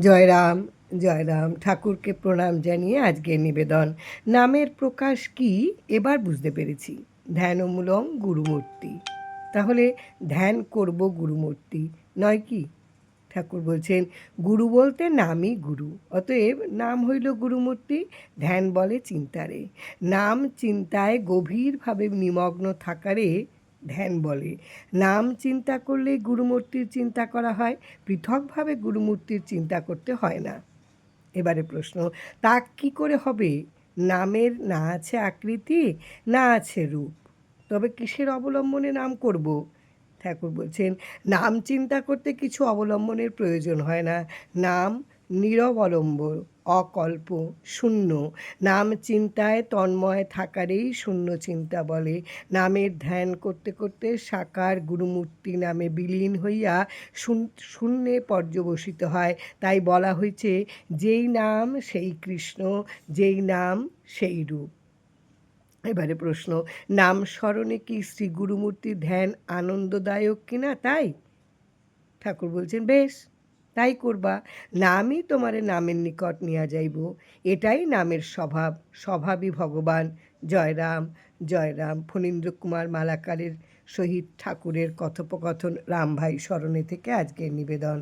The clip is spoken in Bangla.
জয়রাম জয়রাম ঠাকুরকে প্রণাম জানিয়ে আজকের নিবেদন। নামের প্রকাশ কি? এবার বুঝতে পেরেছি। ধ্যানমূলং গুরুমূর্তি। তাহলে ধ্যান করব গুরুমূর্তি, নয় কি? ঠাকুর বলছেন, গুরু বলতে নামই গুরু, অতএব নাম হইল গুরুমূর্তি, ধ্যান বলে চিন্তারে। নাম চিন্তায় গভীরভাবে নিমগ্ন থাকারে ধ্যান বলে। নাম চিন্তা করলে গুরুমূর্তির চিন্তা করা হয়, পৃথকভাবে গুরুমূর্তির চিন্তা করতে হয় না। এবারে প্রশ্ন, তা কি করে হবে? নামের না আছে আকৃতি, না আছে রূপ। তবে কিসের অবলম্বনে নাম করব? ঠাকুর বলছেন, নাম চিন্তা করতে কিছু অবলম্বনের প্রয়োজন হয় না। নাম নিরবলম্ব অকল্প, শূন্য। নাম চিন্তায় তন্ময় থাকারেই শূন্য চিন্তা বলে। নামের ধ্যান করতে করতে সাকার গুরুমূর্তি নামে বিলীন হইয়া শূন- শূন্যে পর্যবসিত হয়। তাই বলা হয়েছে যেই নাম সেই কৃষ্ণ, যেই নাম সেই রূপ। এবারে প্রশ্ন, নাম স্মরণে কি শ্রী গুরুমূর্তির ধ্যান আনন্দদায়ক কিনা তাই? ঠাকুর বলছেন, বেশ। তাই করবা। নামই তোমারে নামের নিকট নিয়ে যাইব। এটাই নামের স্বভাব। স্বভাবই ভগবান। জয়রাম জয়রাম। ফণীন্দ্র কুমার মালাকারের সহিত ঠাকুরের কথোপকথন রামভাই স্মরণে থেকে আজকের নিবেদন।